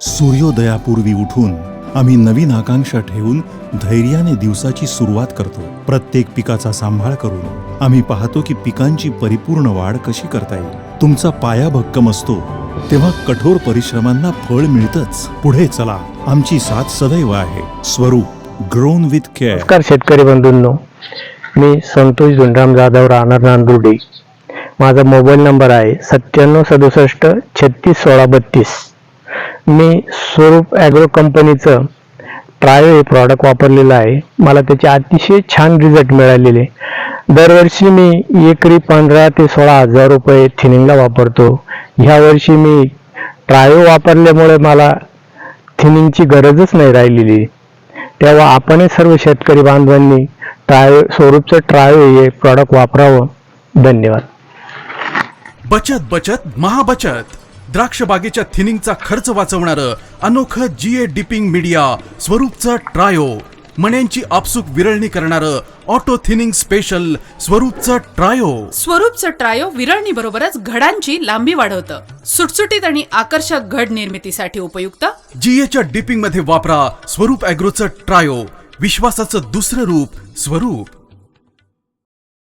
सूर्योदयापूर्वी उठून आम्ही नवीन आकांक्षा ठेवून धैर्याने दिवसाची सुरुवात करतो. प्रत्येक पिकाचा सांभाळ करून आम्ही पाहतो की पिकांची परिपूर्ण वाढ कशी करता येईल. तुमचा पाया भक्कम असतो तेव्हा कठोर परिश्रमांना फळ मिळतच. पुढे चला आमची साथ सदैव आहे. स्वरूप ग्रोन विथ केअर नमस्कार शेतकरी बंधूंनो. मी संतोष धुंडराम जाधव राहणार नांदुर्डी. माझा मोबाईल नंबर आहे सत्त्याण्णव सदुसष्ट छत्तीस सोळा बत्तीस. मी स्वरूप ॲग्रो कंपनीचं ट्रायो हे प्रॉडक्ट वापरलेलं आहे. मला त्याचे अतिशय छान रिझल्ट मिळालेले. दरवर्षी मी एकरी पंधरा ते सोळा हजार रुपये थिनिंगला वापरतो. ह्या वर्षी मी ट्रायो वापरल्यामुळे मला थिनिंगची गरजच नाही राहिलेली. तेव्हा आपणही सर्व शेतकरी बांधवांनी ट्रायो स्वरूपचं ट्रायो हे प्रॉडक्ट वापरावं. धन्यवाद. बचत बचत महाबचत. द्राक्ष बागेच्या थिनिंगचा खर्च वाचवणारं अनोखं जीए डिपिंग मीडिया स्वरूपचं ट्रायो. मण्यांची आपसूक विरळणी करणारं ऑटो थिनिंग स्पेशल स्वरूपचं ट्रायो. स्वरूपचं ट्रायो विरळणी बरोबरच घडांची लांबी वाढवतं. सुटसुटीत आणि आकर्षक घड निर्मितीसाठी उपयुक्त. जीएच्या डिपिंगमध्ये वापरा स्वरूप अॅग्रोचं ट्रायो. विश्वासाचं दुसरं रूप स्वरूप.